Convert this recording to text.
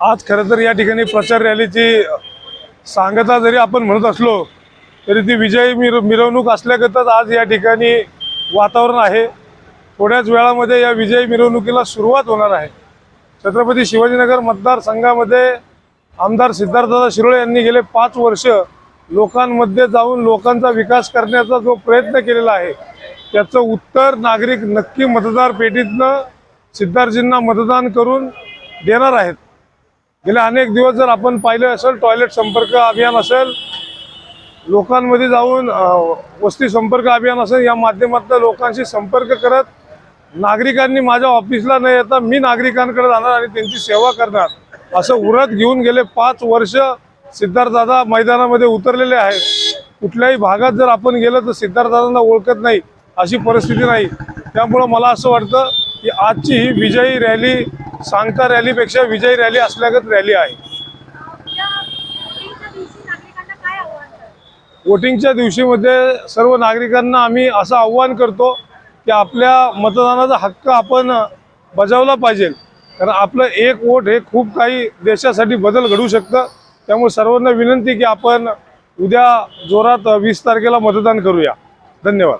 आज खरं तर या ठिकाणी प्रचार रॅलीची सांगता जरी आपण म्हणत असलो तरी ती विजयी मिर मिरवणूक असल्यागतच आज या ठिकाणी वातावरण आहे. थोड्याच वेळामध्ये या विजयी मिरवणुकीला सुरुवात होणार आहे. छत्रपती शिवाजीनगर मतदारसंघामध्ये आमदार सिद्धार्थदादा शिरोळे यांनी गेले पाच वर्ष लोकांमध्ये जाऊन लोकांचा विकास करण्याचा जो प्रयत्न केलेला आहे त्याचं उत्तर नागरिक नक्की मतदार पेटीतनं सिद्धार्थजींना मतदान करून देणार आहेत. गेले अनेक दिवस जर आपण पाहिलं असेल टॉयलेट संपर्क अभियान असेल लोकांमध्ये जाऊन वस्ती संपर्क अभियान असेल या माध्यमातून लोकांशी संपर्क करत नागरिकांनी माझ्या ऑफिसला न येता मी नागरिकांकडे जाणार आणि त्यांची सेवा करणार असं उरत घेऊन गेले पाच वर्ष सिद्धार्थदादा मैदानामध्ये उतरलेले आहेत. कुठल्याही भागात जर आपण गेलं तर सिद्धार्थदादांना ओळखत नाही अशी परिस्थिती नाही. त्यामुळं मला असं वाटतं की आजची ही विजयी रॅली सांगता रॅलीपेक्षा विजयी रॅली असल्यागत रॅली आहे. वोटिंगच्या दिवशीमध्ये सर्व नागरिकांना आम्ही असं आव्हान करतो की आपल्या मतदानाचा हक्क आपण बजावला पाहिजे. कारण आपलं एक वोट हे खूप काही देशासाठी बदल घडू शकतं. त्यामुळे सर्वांना विनंती की आपण उद्या जोरात वीस तारखेला मतदान करूया. धन्यवाद.